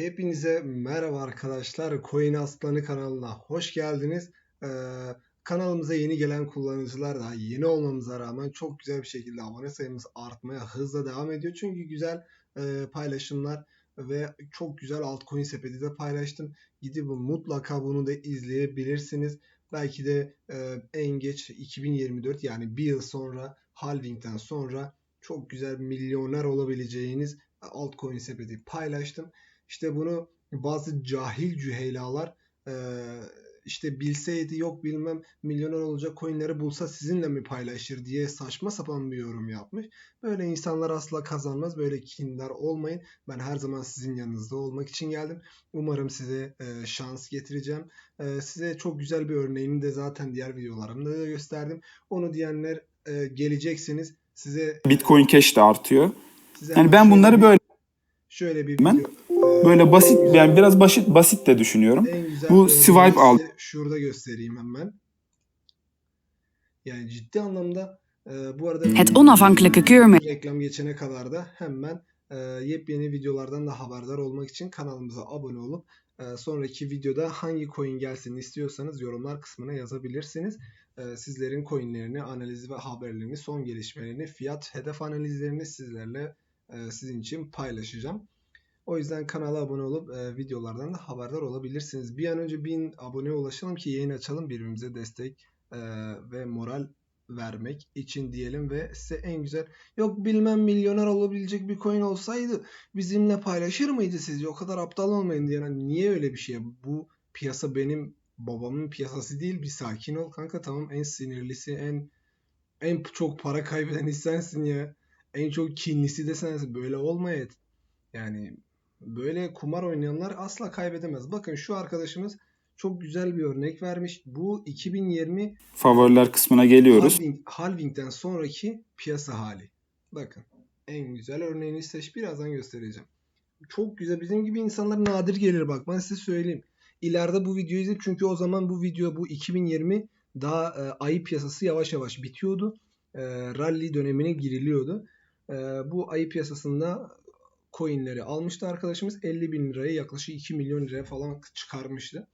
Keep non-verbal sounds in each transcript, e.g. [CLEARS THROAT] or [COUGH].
Hepinize merhaba arkadaşlar. Coin Aslanı kanalına hoş geldiniz. Ee, kanalımıza yeni gelen kullanıcılar da yeni olmamıza rağmen çok güzel bir şekilde abone sayımız artmaya hızla devam ediyor. Çünkü güzel e, paylaşımlar ve çok güzel altcoin sepeti de paylaştım. Gidip mutlaka bunu da izleyebilirsiniz. Belki de e, en geç 2024 yani bir yıl sonra halvingden sonra çok güzel milyoner olabileceğiniz altcoin sepeti paylaştım. İşte bunu bazı cahil cüheylalar e, işte bilseydi yok bilmem milyoner olacak coinleri bulsa sizinle mi paylaşır diye saçma sapan bir yorum yapmış. Böyle insanlar asla kazanmaz. Böyle kindar olmayın. Ben her zaman sizin yanınızda olmak için geldim. Umarım size e, şans getireceğim. E, size çok güzel bir örneğini de zaten diğer videolarımda da gösterdim. Onu diyenler e, geleceksiniz. Size Bitcoin Cash de artıyor. size Yani ben bunları bir- böyle şöyle bir Ben video, böyle basit yani biraz basit basit de düşünüyorum. Bu swipe al. Şurada göstereyim hemen. Yani ciddi anlamda e, bu arada Het onafhankelijke keurmerk. reklam geçene kadar da hemen e, yepyeni videolardan da haberdar olmak için kanalımıza abone olup e, sonraki videoda hangi coin gelsin istiyorsanız yorumlar kısmına yazabilirsiniz. E, sizlerin coinlerini, analizi ve haberlerini, son gelişmelerini, fiyat, hedef analizlerini sizlerle e, sizin için paylaşacağım. O yüzden kanala abone olup e, videolardan da haberdar olabilirsiniz. Bir an önce 1000 aboneye ulaşalım ki yayın açalım birbirimize destek e, ve moral vermek için diyelim ve size en güzel yok bilmem milyoner olabilecek bir coin olsaydı bizimle paylaşır mıydı sizce? O kadar aptal olmayın diye. Yani niye öyle bir şey? Bu piyasa benim babamın piyasası değil. Bir sakin ol kanka tamam en sinirlisi en en çok para kaybeden sensin ya. En çok kinlisi de sensin. Böyle olmayın. Yani böyle kumar oynayanlar asla kaybedemez. Bakın şu arkadaşımız çok güzel bir örnek vermiş. Bu 2020 Favoriler kısmına geliyoruz. halving, halvingden sonraki piyasa hali. Bakın en güzel örneğini seç birazdan göstereceğim. Çok güzel bizim gibi insanlar nadir gelir bak ben size söyleyeyim. İleride bu videoyu izleyip çünkü o zaman bu video bu 2020 daha e, ayı piyasası yavaş yavaş bitiyordu. E, rally dönemine giriliyordu. E, bu ayı piyasasında coinleri almıştı arkadaşımız 50 bin liraya yaklaşık 2 milyon liraya falan çıkarmıştı.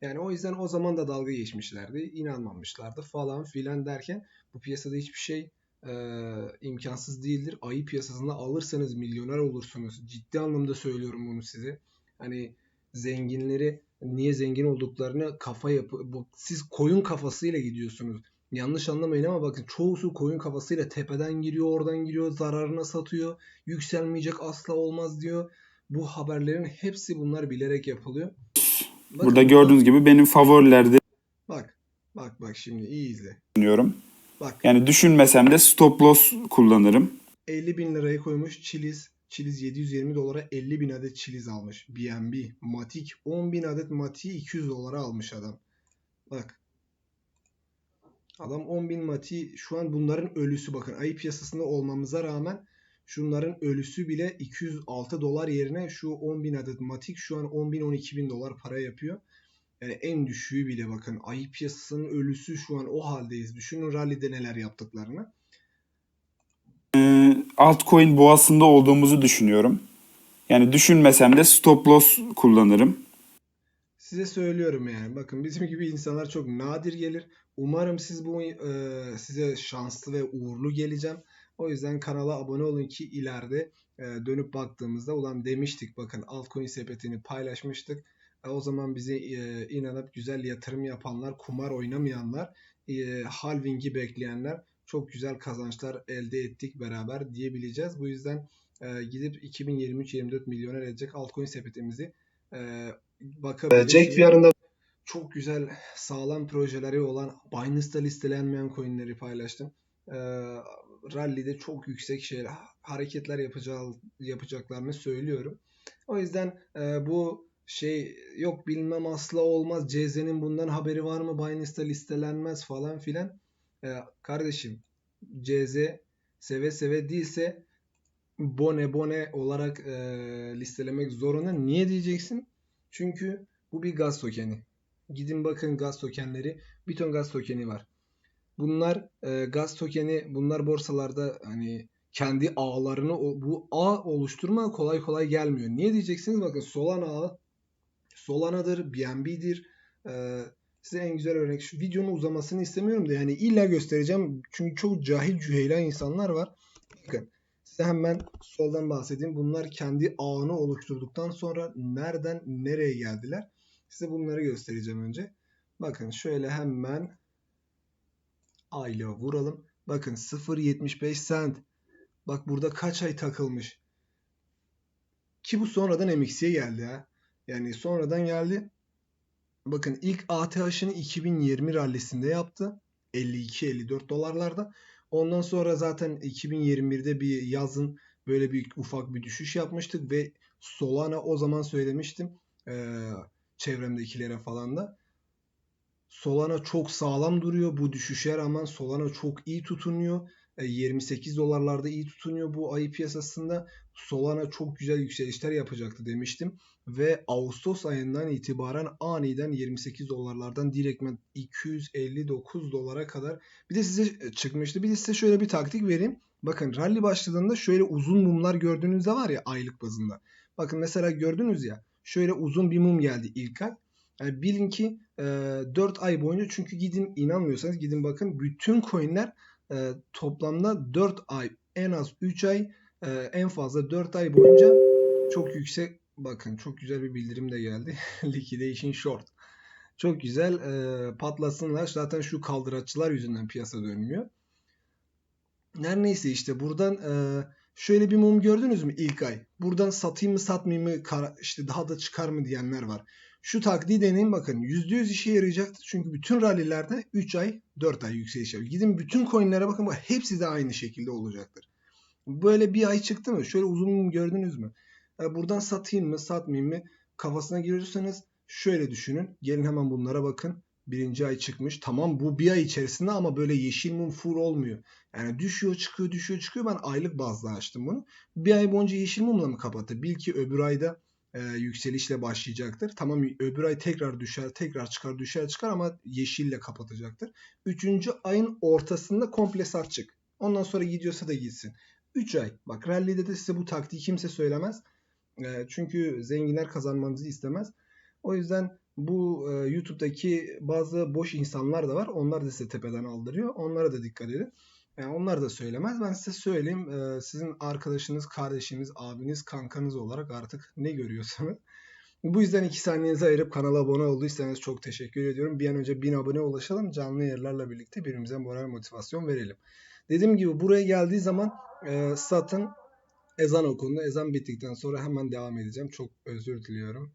Yani o yüzden o zaman da dalga geçmişlerdi. inanmamışlardı falan filan derken bu piyasada hiçbir şey e, imkansız değildir. Ayı piyasasında alırsanız milyoner olursunuz. Ciddi anlamda söylüyorum bunu size. Hani zenginleri niye zengin olduklarını kafa yapı bu- siz koyun kafasıyla gidiyorsunuz. Yanlış anlamayın ama bakın çoğusu koyun kafasıyla tepeden giriyor, oradan giriyor, zararına satıyor. Yükselmeyecek asla olmaz diyor. Bu haberlerin hepsi bunlar bilerek yapılıyor. Bakın Burada gördüğünüz gibi benim favorilerde Bak. Bak bak şimdi iyi izle. düşünüyorum. Bak Yani düşünmesem de stop loss kullanırım. 50 bin lirayı koymuş Chiliz. Chiliz 720 dolara 50 bin adet Chiliz almış. BNB, Matic 10 bin adet Matic'i 200 dolara almış adam. Bak. Adam 10 bin Mati şu an bunların ölüsü bakın ayı piyasasında olmamıza rağmen şunların ölüsü bile 206 dolar yerine şu 10 bin adet Matic şu an 10 bin 12 bin dolar para yapıyor. Yani en düşüğü bile bakın ayı piyasasının ölüsü şu an o haldeyiz. Düşünün rally'de neler yaptıklarını. Ee, altcoin boğasında olduğumuzu düşünüyorum. Yani düşünmesem de stop loss kullanırım. Size söylüyorum yani. Bakın bizim gibi insanlar çok nadir gelir. Umarım siz bu e, size şanslı ve uğurlu geleceğim. O yüzden kanala abone olun ki ileride e, dönüp baktığımızda ulan demiştik bakın altcoin sepetini paylaşmıştık. E, o zaman bize inanıp güzel yatırım yapanlar, kumar oynamayanlar, halving'i bekleyenler çok güzel kazançlar elde ettik beraber diyebileceğiz. Bu yüzden gidip 2023-24 milyoner edecek altcoin sepetimizi bakabilir. Jack yarında çok güzel sağlam projeleri olan Binance'da listelenmeyen coinleri paylaştım. Ee, Rally'de çok yüksek şey hareketler yapacağı, yapacaklarını söylüyorum. O yüzden e, bu şey yok bilmem asla olmaz. CZ'nin bundan haberi var mı? Binance'da listelenmez falan filan. Ee, kardeşim CZ seve seve değilse bone bone olarak e, listelemek zorunda. Niye diyeceksin? Çünkü bu bir gaz tokeni. Gidin bakın gaz tokenleri. Bir ton gaz tokeni var. Bunlar e, gaz tokeni bunlar borsalarda hani kendi ağlarını bu ağ oluşturma kolay kolay gelmiyor. Niye diyeceksiniz? Bakın Solana ağı Solana'dır, BNB'dir. Ee, size en güzel örnek şu videonun uzamasını istemiyorum da yani illa göstereceğim. Çünkü çok cahil cüheyla insanlar var. Bakın size hemen soldan bahsedeyim. Bunlar kendi ağını oluşturduktan sonra nereden nereye geldiler? Size bunları göstereceğim önce. Bakın şöyle hemen A ile vuralım. Bakın 0.75 cent. Bak burada kaç ay takılmış. Ki bu sonradan MX'ye geldi ha. Yani sonradan geldi. Bakın ilk ATH'ını 2020 rallisinde yaptı. 52-54 dolarlarda. Ondan sonra zaten 2021'de bir yazın böyle bir ufak bir düşüş yapmıştık ve Solana o zaman söylemiştim eee, çevremdekilere falan da. Solana çok sağlam duruyor. Bu düşüşe rağmen Solana çok iyi tutunuyor. E, 28 dolarlarda iyi tutunuyor bu ayı piyasasında. Solana çok güzel yükselişler yapacaktı demiştim. Ve Ağustos ayından itibaren aniden 28 dolarlardan direktmen 259 dolara kadar bir de size e, çıkmıştı. Bir de size şöyle bir taktik vereyim. Bakın rally başladığında şöyle uzun mumlar gördüğünüzde var ya aylık bazında. Bakın mesela gördünüz ya şöyle uzun bir mum geldi ilk ay. Yani bilin ki e, 4 ay boyunca çünkü gidin inanmıyorsanız gidin bakın bütün coinler e, toplamda 4 ay en az 3 ay e, en fazla 4 ay boyunca çok yüksek bakın çok güzel bir bildirim de geldi. [LAUGHS] Liquidation short. Çok güzel e, patlasınlar. Zaten şu kaldıraççılar yüzünden piyasa dönmüyor. Her neyse işte buradan e, şöyle bir mum gördünüz mü ilk ay? Buradan satayım mı satmayayım mı işte daha da çıkar mı diyenler var. Şu taktiği deneyin bakın. %100 işe yarayacaktır. Çünkü bütün rallilerde 3 ay 4 ay yükseliş yapıyor. Gidin bütün coinlere bakın bak hepsi de aynı şekilde olacaktır. Böyle bir ay çıktı mı? Şöyle uzun gördünüz mü? Buradan satayım mı satmayayım mı kafasına giriyorsanız şöyle düşünün. Gelin hemen bunlara bakın. Birinci ay çıkmış. Tamam bu bir ay içerisinde ama böyle yeşil mum full olmuyor. Yani düşüyor çıkıyor düşüyor çıkıyor. Ben aylık bazda açtım bunu. Bir ay boyunca yeşil mumla mı kapattı? Bil ki öbür ayda e, yükselişle başlayacaktır. Tamam öbür ay tekrar düşer tekrar çıkar düşer çıkar ama yeşille kapatacaktır. Üçüncü ayın ortasında komple satçık. Ondan sonra gidiyorsa da gitsin. 3 ay. Bak rally'de de size bu taktiği kimse söylemez. E, çünkü zenginler kazanmanızı istemez. O yüzden bu e, YouTube'daki bazı boş insanlar da var. Onlar da size tepeden aldırıyor. Onlara da dikkat edin. Yani onlar da söylemez. Ben size söyleyeyim. e, sizin arkadaşınız, kardeşiniz, abiniz, kankanız olarak artık ne görüyorsanız. Bu yüzden 2 saniyenizi ayırıp kanala abone olduysanız çok teşekkür ediyorum. Bir an önce 1000 abone ulaşalım. Canlı yayınlarla birlikte birbirimize moral motivasyon verelim. Dediğim gibi buraya geldiği zaman e, satın ezan okundu. Ezan bittikten sonra hemen devam edeceğim. Çok özür diliyorum.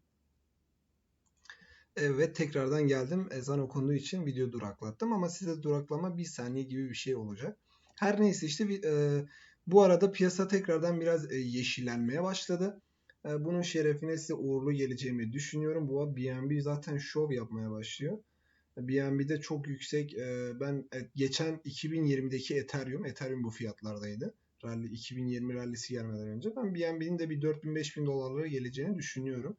Evet tekrardan geldim. Ezan okunduğu için video duraklattım ama size duraklama bir saniye gibi bir şey olacak. Her neyse işte bir, e, bu arada piyasa tekrardan biraz e, yeşillenmeye başladı. E, bunun şerefine size uğurlu geleceğimi düşünüyorum. Bu BNB zaten şov yapmaya başlıyor. BNB'de çok yüksek. e, ben e, geçen 2020'deki Ethereum, Ethereum bu fiyatlardaydı. Rally 2020 rallisi gelmeden önce ben BNB'nin de bir 4000-5000 dolarlara geleceğini düşünüyorum.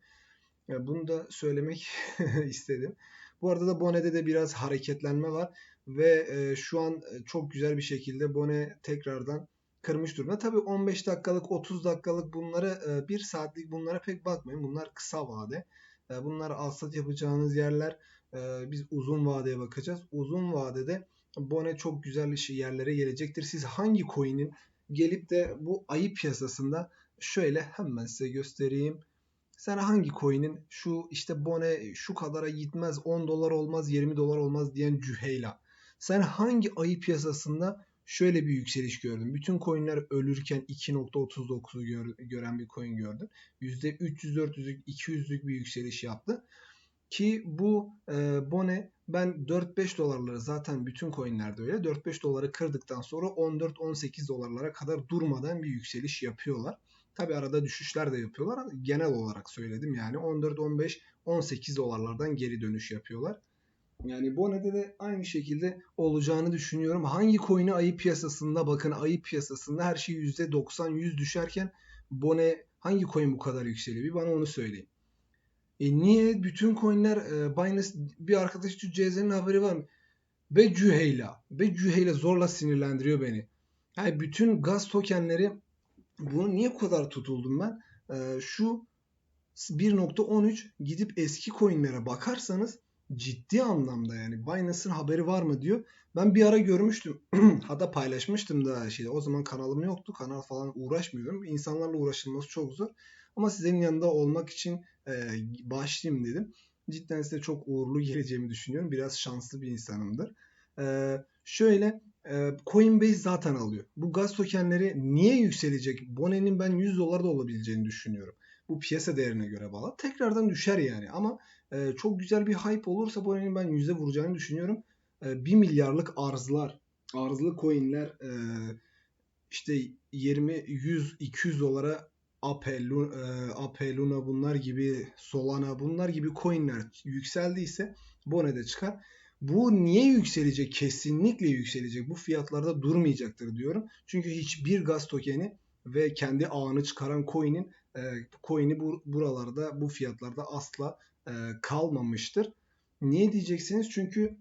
Ya bunu da söylemek [LAUGHS] istedim. Bu arada da Bone'de de biraz hareketlenme var ve e, şu an e, çok güzel bir şekilde Bone tekrardan kırmış durumda. Tabii 15 dakikalık, 30 dakikalık bunlara, 1 saatlik bunlara pek bakmayın. Bunlar kısa vade. E, Bunlar alsat yapacağınız yerler. E, Biz uzun vadeye bakacağız. Uzun vadede Bone çok güzel yerlere gelecektir. Siz hangi coin'in gelip de bu ayı piyasasında şöyle hemen size göstereyim. Sen hangi coin'in şu işte bone şu kadara gitmez 10 dolar olmaz 20 dolar olmaz diyen Cüheyla. Sen hangi ayı piyasasında şöyle bir yükseliş gördün? Bütün coin'ler ölürken 2.39'u gör, gören bir coin gördün. %300-400'lük 200'lük bir yükseliş yaptı. Ki bu e, bone ben 4-5 dolarları zaten bütün coinlerde öyle. 4-5 doları kırdıktan sonra 14-18 dolarlara kadar durmadan bir yükseliş yapıyorlar. Tabi arada düşüşler de yapıyorlar genel olarak söyledim yani 14, 15, 18 dolarlardan geri dönüş yapıyorlar. Yani Bone'de de aynı şekilde olacağını düşünüyorum. Hangi coin'i ayı piyasasında bakın ayı piyasasında her şey %90 100 düşerken Bone hangi coin bu kadar yükseliyor? Bir bana onu söyleyin. E niye bütün coin'ler e, Binance bir arkadaş şu CZ'nin haberi var mı? Ve Cüheyla. Ve Cüheyla zorla sinirlendiriyor beni. Yani bütün gaz tokenleri bunu niye bu kadar tutuldum ben? Ee, şu 1.13 gidip eski coinlere bakarsanız ciddi anlamda yani Binance'ın haberi var mı diyor. Ben bir ara görmüştüm. [CLEARS THROAT] Hatta paylaşmıştım da şeyde. O zaman kanalım yoktu. Kanal falan uğraşmıyorum. İnsanlarla uğraşılması çok zor. Ama sizin yanında olmak için e, başlayayım dedim. Cidden size çok uğurlu geleceğimi düşünüyorum. Biraz şanslı bir insanımdır. E, şöyle e, Coinbase zaten alıyor. Bu gaz tokenleri niye yükselecek? Bone'nin ben 100 dolar da olabileceğini düşünüyorum. Bu piyasa değerine göre bağlı. Tekrardan düşer yani ama e, çok güzel bir hype olursa Bone'nin ben 100'e vuracağını düşünüyorum. E, 1 milyarlık arzlar, arzlı coinler e, işte 20, 100, 200 dolara Ape, Lu- e, Luna bunlar gibi Solana bunlar gibi coinler yükseldiyse Bone'de çıkar. Bu niye yükselecek? Kesinlikle yükselecek. Bu fiyatlarda durmayacaktır diyorum. Çünkü hiçbir gaz tokeni ve kendi ağını çıkaran coin'in e, coin'i bu, buralarda bu fiyatlarda asla kalmamıştır. Niye diyeceksiniz? Çünkü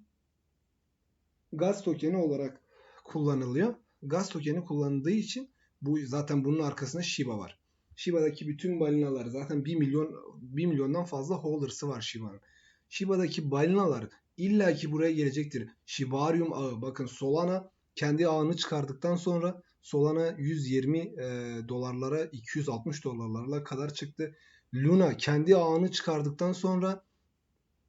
gaz tokeni olarak kullanılıyor. Gaz tokeni kullanıldığı için bu zaten bunun arkasında Shiba var. Shiba'daki bütün balinalar zaten 1 milyon 1 milyondan fazla holder'sı var Shiba'nın. Shiba'daki balinalar illaki buraya gelecektir. Shibarium ağı bakın Solana kendi ağını çıkardıktan sonra Solana 120 e, dolarlara 260 dolarlarla kadar çıktı. Luna kendi ağını çıkardıktan sonra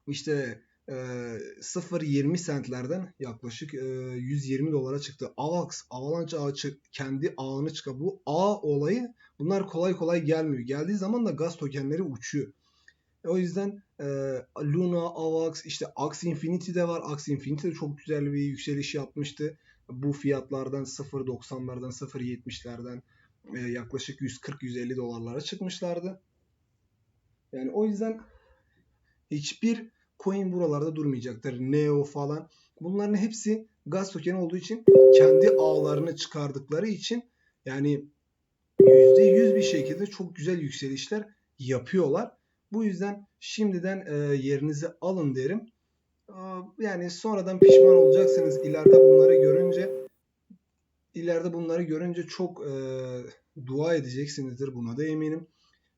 işte e, 0.20 centlerden yaklaşık e, 120 dolara çıktı. Avax, Avalanche ağı kendi ağını çıkar. Bu ağ olayı bunlar kolay kolay gelmiyor. Geldiği zaman da gaz tokenleri uçuyor. O yüzden e, Luna, Avax, işte Axie Infinity de var. Axie Infinity de çok güzel bir yükseliş yapmıştı. Bu fiyatlardan 0.90'lardan 0.70'lerden e, yaklaşık 140-150 dolarlara çıkmışlardı. Yani o yüzden hiçbir coin buralarda durmayacaktır. Neo falan. Bunların hepsi gaz tokeni olduğu için kendi ağlarını çıkardıkları için yani %100 bir şekilde çok güzel yükselişler yapıyorlar. Bu yüzden şimdiden e, yerinizi alın derim. Aa, Yani sonradan pişman olacaksınız ileride bunları görünce. İleride bunları görünce çok e, dua edeceksinizdir buna da eminim.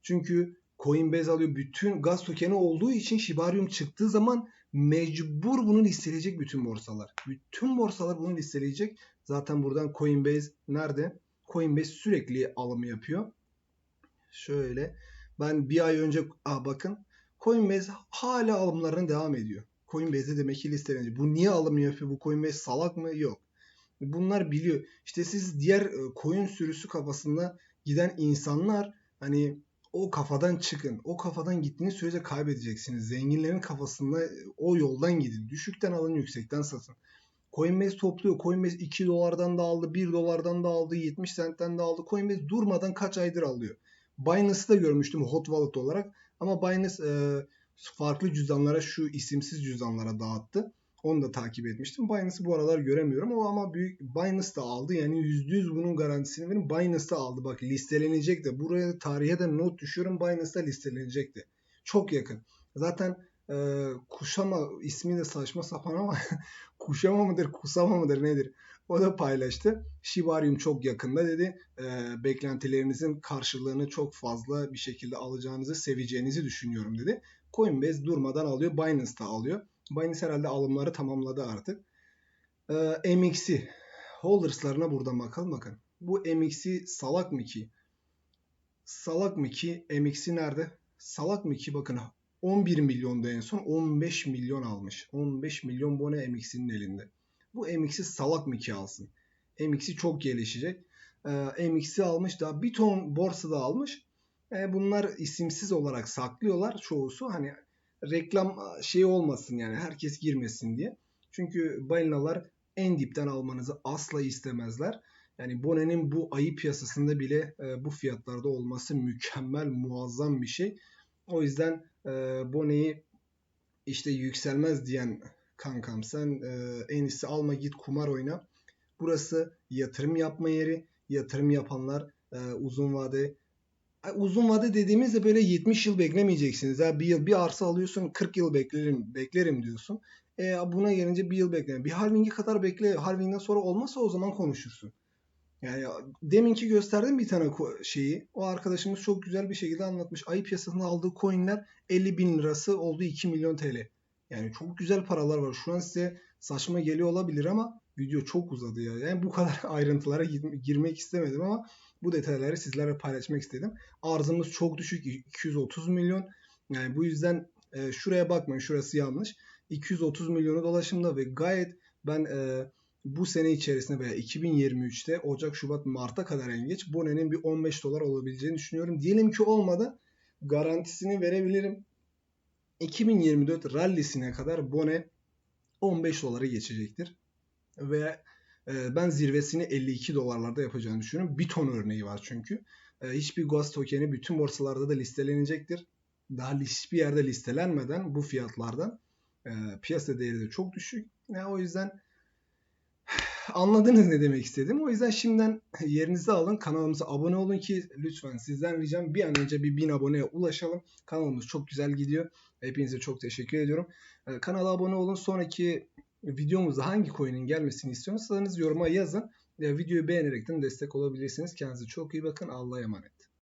Çünkü Coinbase alıyor bütün gaz tokeni olduğu için Shibarium çıktığı zaman mecbur bunu listeleyecek bütün borsalar. Bütün borsalar bunu listeleyecek. Zaten buradan Coinbase nerede? Coinbase sürekli alım yapıyor. Şöyle ben bir ay önce Aa, bakın Coinbase hala alımlarına devam ediyor. Coinbase'de demek ki listeleniyor. Bu niye alım yapıyor? Bu Coinbase salak mı? Yok. Bunlar biliyor. İşte siz diğer e, coin sürüsü kafasında giden insanlar hani o kafadan çıkın. O kafadan gittiğiniz sürece kaybedeceksiniz. Zenginlerin kafasında e, o yoldan gidin. Düşükten alın, yüksekten satın. Coinbase topluyor. Coinbase 2 dolardan da aldı, 1 dolardan da aldı, 70 centten de aldı. Coinbase durmadan kaç aydır alıyor. Binance'ı da görmüştüm hot wallet olarak. Ama Binance e, farklı cüzdanlara şu isimsiz cüzdanlara dağıttı. Onu da takip etmiştim. Binance'ı bu aralar göremiyorum. O ama büyük Binance da aldı. Yani %100 bunun garantisini verin. Binance da aldı. Bak listelenecek de. Buraya tarihe de not düşüyorum. Binance da listelenecek de. Çok yakın. Zaten e, Kuşama ismi de saçma sapan ama [LAUGHS] Kuşama mıdır, Kusama mıdır nedir? O da paylaştı. Shibarium çok yakında dedi. E, beklentilerinizin karşılığını çok fazla bir şekilde alacağınızı, seveceğinizi düşünüyorum dedi. Coinbase durmadan alıyor. Binance da alıyor. Binance herhalde alımları tamamladı artık. Ee, MX'i holders'larına buradan bakalım bakın. Bu MX'i salak mı ki? Salak mı ki? MX'i nerede? Salak mı ki? Bakın 11 milyonda en son 15 milyon almış. 15 milyon bone MX'inin elinde. Bu MX'i salak mı ki alsın? MX'i çok gelişecek. Ee, MX'i almış daha bir ton borsada almış. Ee, bunlar isimsiz olarak saklıyorlar çoğusu. Hani reklam şey olmasın yani herkes girmesin diye. Çünkü balinalar en dipten almanızı asla istemezler. Yani Bone'nin bu ayı piyasasında bile e, bu fiyatlarda olması mükemmel, muazzam bir şey. O yüzden e, Bone'yi işte yükselmez diyen kankam sen e, en iyisi alma git kumar oyna. Burası yatırım yapma yeri. Yatırım yapanlar e, uzun vade uzun vade dediğimizde böyle 70 yıl beklemeyeceksiniz. Ya bir yıl bir arsa alıyorsun 40 yıl beklerim beklerim diyorsun. E, buna gelince bir yıl bekle. Bir halvingi kadar bekle. Halvinginden sonra olmazsa o zaman konuşursun. Yani deminki gösterdim bir tane şeyi. O arkadaşımız çok güzel bir şekilde anlatmış. Ayı piyasasında aldığı coinler 50 bin lirası oldu 2 milyon TL. Yani çok güzel paralar var. Şu an size saçma geliyor olabilir ama video çok uzadı ya. Yani bu kadar [LAUGHS] ayrıntılara gir- girmek istemedim ama bu detayları sizlerle paylaşmak istedim. Arzımız çok düşük 230 milyon. Yani bu yüzden e, şuraya bakmayın şurası yanlış. 230 milyonu dolaşımda ve gayet ben e, bu sene içerisinde veya 2023'te Ocak, Şubat, Mart'a kadar en geç Bone'nin bir 15 dolar olabileceğini düşünüyorum. Diyelim ki olmadı garantisini verebilirim. 2024 rallisine kadar Bone 15 dolara geçecektir. Ve ben zirvesini 52 dolarlarda yapacağını düşünüyorum. Bir ton örneği var çünkü. E, hiçbir Ghost tokeni bütün borsalarda da listelenecektir. Daha hiçbir yerde listelenmeden bu fiyatlardan e, piyasa değeri de çok düşük. Yani o yüzden [SIGHS] anladınız ne demek istedim. O yüzden şimdiden yerinizi alın. Kanalımıza abone olun ki lütfen sizden ricam bir an önce bir 1000 aboneye ulaşalım. Kanalımız çok güzel gidiyor. Hepinize çok teşekkür ediyorum. Ee, Kanala abone olun. Sonraki videomuzda hangi coin'in gelmesini istiyorsanız yoruma yazın. Ee, Videoyu beğenerekten destek olabilirsiniz. Kendinize çok iyi bakın. Allah'a emanet.